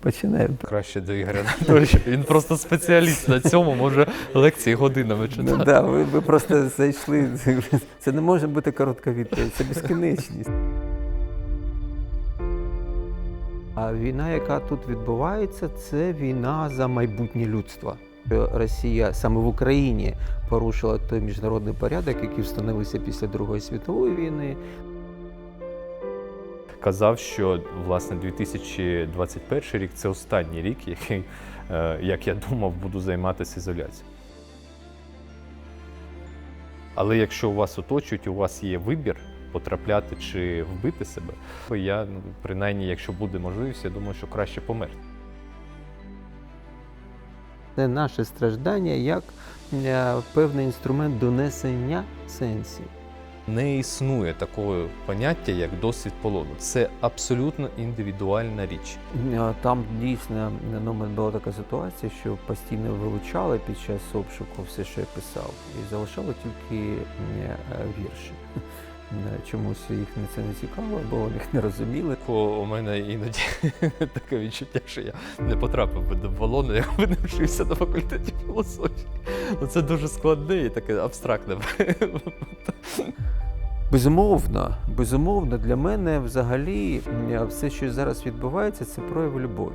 Починаємо. Краще до Ігоря Анатолійовича. Він просто спеціаліст на цьому, може лекції годинами Ну, читати. да, ви, ви просто зайшли. Це не може бути коротка відповідь, це безкінечність. А війна, яка тут відбувається, це війна за майбутнє людства. Росія саме в Україні порушила той міжнародний порядок, який встановився після Другої світової війни. Казав, що власне 2021 рік це останній рік, який, е, як я думав, буду займатися ізоляцією. Але якщо у вас оточують, у вас є вибір потрапляти чи вбити себе, то я, ну, принаймні, якщо буде можливість, я думаю, що краще померти. Це наше страждання як е, певний інструмент донесення сенсів. Не існує такого поняття, як досвід полону. Це абсолютно індивідуальна річ. Е, Там дійсно ну, мене була така ситуація, що постійно вилучали під час обшуку все, що я писав, і залишали тільки е, вірші. Е, Чомусь їх не це не цікаво, бо вони їх не розуміли. У мене іноді таке відчуття, що я не потрапив би до полону, якби не вчився на факультеті філософії. Ну, Це дуже складне і таке абстрактне. Безумовно, безумовно, для мене взагалі все, що зараз відбувається, це прояв любові.